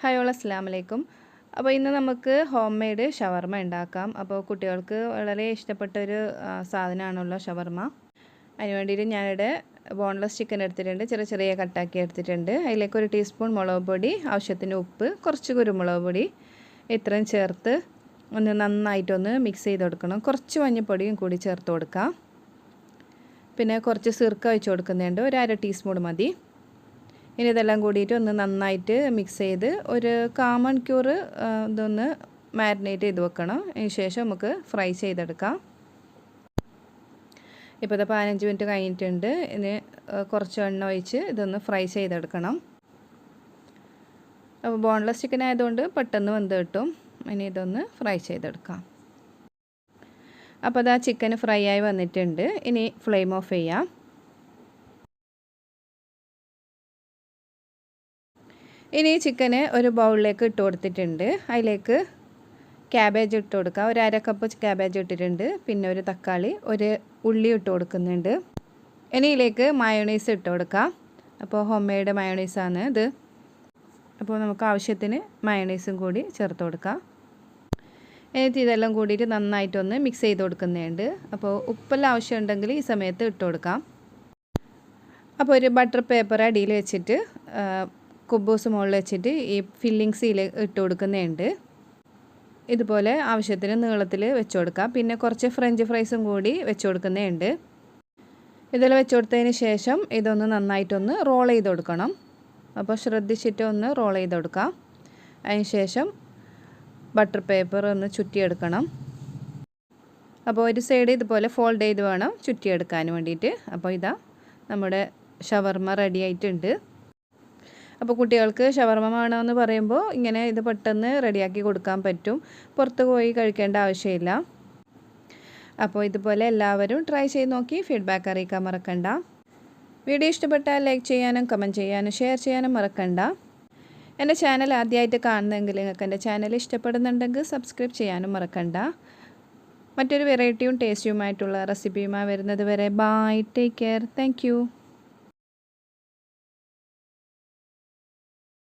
Hi all അസ്സാം വലൈക്കും അപ്പോൾ ഇന്ന് നമുക്ക് ഹോം മെയ്ഡ് ഷവർമ ഉണ്ടാക്കാം. അപ്പോൾ കുട്ടികൾക്ക് വളരെ ഇഷ്ടപ്പെട്ട ഒരു സാധനമാണല്ലോ ഷവർമ. അതിന് വേണ്ടിയിട്ട് ഞാനിവിടെ ബോൺലെസ് ചിക്കൻ എടുത്തിട്ടുണ്ട്. ചെറിയ ചെറിയ കട്ടാക്കി എടുത്തിട്ടുണ്ട്. അതിലേക്ക് ഒരു ടീസ്പൂൺ മുളക് പൊടി ആവശ്യത്തിന് ഉപ്പ് കുറച്ച് കുരുമുളക് പൊടി ഇത്രയും ചേർത്ത് ഒന്ന് നന്നായിട്ടൊന്ന് മിക്സ് ചെയ്ത് കൊടുക്കണം. കുറച്ച് മഞ്ഞൾപ്പൊടിയും കൂടി ചേർത്ത് കൊടുക്കാം. പിന്നെ കുറച്ച് സിർക്ക ഒഴിച്ച് കൊടുക്കുന്നുണ്ട്. ഒരു അര ടീസ്പൂൺ മതി. ഇനി ഇതെല്ലാം കൂടിയിട്ട് ഒന്ന് നന്നായിട്ട് മിക്സ് ചെയ്ത് ഒരു കാമൺ ആ, ഇതൊന്ന് മാരിനേറ്റ് ചെയ്ത് വെക്കണം. അതിന് ശേഷം നമുക്ക് ഫ്രൈ ചെയ്തെടുക്കാം. ഇപ്പോൾ ഇത് പതിനഞ്ച് മിനിറ്റ് കഴിഞ്ഞിട്ടുണ്ട്. ഇനി കുറച്ച് എണ്ണ ഒഴിച്ച് ഇതൊന്ന് ഫ്രൈ ചെയ്തെടുക്കണം. അപ്പോൾ ബോൺലെസ് ചിക്കൻ ആയതുകൊണ്ട് പെട്ടെന്ന് വെന്ത് കിട്ടും. ഇനി ഇതൊന്ന് ഫ്രൈ ചെയ്തെടുക്കാം. അപ്പോൾ അത് ആ ചിക്കൻ ഫ്രൈ ആയി വന്നിട്ടുണ്ട്. ഇനി ഫ്ലെയിം ഓഫ് ചെയ്യാം. ഇനി ചിക്കന് ഒരു ബൗളിലേക്ക് ഇട്ട് കൊടുത്തിട്ടുണ്ട്. അതിലേക്ക് ക്യാബേജ് ഇട്ട് കൊടുക്കുക ഒരു അര കപ്പ് ക്യാബേജ് ഇട്ടിട്ടുണ്ട്. പിന്നെ ഒരു തക്കാളി ഒരു ഉള്ളി ഇട്ട് കൊടുക്കുന്നുണ്ട്. ഇനി ഇതിലേക്ക് മയോണൈസ് ഇട്ട് കൊടുക്കാം. അപ്പോൾ ഹോം മെയ്ഡ് മയോണൈസാണ് ഇത്. അപ്പോൾ നമുക്ക് ആവശ്യത്തിന് മയോണൈസും കൂടി ചേർത്ത് കൊടുക്കാം. എന്നിട്ട് ഇതെല്ലാം കൂടിയിട്ട് നന്നായിട്ടൊന്ന് മിക്സ് ചെയ്ത് കൊടുക്കുന്നുണ്ട്. അപ്പോൾ ഉപ്പെല്ലാം ആവശ്യമുണ്ടെങ്കിൽ ഈ സമയത്ത് ഇട്ട് കൊടുക്കാം. അപ്പോൾ ഒരു ബട്ടർ പേപ്പർ അടിയിൽ വെച്ചിട്ട് കുബൂസ് മുകളിൽ വെച്ചിട്ട് ഈ ഫില്ലിങ്സിൽ ഇട്ട് കൊടുക്കുന്നുണ്ട്. ഇതുപോലെ ആവശ്യത്തിന് നീളത്തിൽ വെച്ച് കൊടുക്കാം. പിന്നെ കുറച്ച് ഫ്രഞ്ച് ഫ്രൈസും കൂടി വെച്ച് കൊടുക്കുന്നുണ്ട്. ഇതിൽ വെച്ച് കൊടുത്തതിന് ശേഷം ഇതൊന്ന് നന്നായിട്ടൊന്ന് റോൾ ചെയ്ത് കൊടുക്കണം. അപ്പോൾ ശ്രദ്ധിച്ചിട്ട് ഒന്ന് റോൾ ചെയ്ത് കൊടുക്കാം. അതിന് ശേഷം ബട്ടർ പേപ്പർ ഒന്ന് ചുറ്റിയെടുക്കണം. അപ്പോൾ ഒരു സൈഡ് ഇതുപോലെ ഫോൾഡ് ചെയ്ത് വേണം ചുറ്റിയെടുക്കാൻ വേണ്ടിയിട്ട്. അപ്പോൾ ഇതാ നമ്മുടെ ഷവർമ റെഡി ആയിട്ടുണ്ട്. അപ്പോൾ കുട്ടികൾക്ക് ഷവർമ വേണമെന്ന് പറയുമ്പോൾ ഇങ്ങനെ ഇത് പെട്ടെന്ന് റെഡിയാക്കി കൊടുക്കാൻ പറ്റും. പുറത്ത് പോയി കഴിക്കേണ്ട ആവശ്യമില്ല. അപ്പോൾ ഇതുപോലെ എല്ലാവരും ട്രൈ ചെയ്ത് നോക്കി ഫീഡ്ബാക്ക് അറിയിക്കാൻ മറക്കണ്ട. വീഡിയോ ഇഷ്ടപ്പെട്ടാൽ ലൈക്ക് ചെയ്യാനും കമന്റ് ചെയ്യാനും ഷെയർ ചെയ്യാനും മറക്കണ്ട. എന്റെ ചാനൽ ആദ്യമായിട്ട് കാണുന്നെങ്കിൽ നിങ്ങൾക്ക് എന്റെ ചാനൽ ഇഷ്ടപ്പെടുന്നുണ്ടെങ്കിൽ സബ്സ്ക്രൈബ് ചെയ്യാനും മറക്കണ്ട. മറ്റൊരു വെറൈറ്റിയും ടേസ്റ്റിയുമായിട്ടുള്ള റെസിപ്പിയുമായി വരുന്നത് വരെ ബൈ ടേക്ക് കെയർ താങ്ക്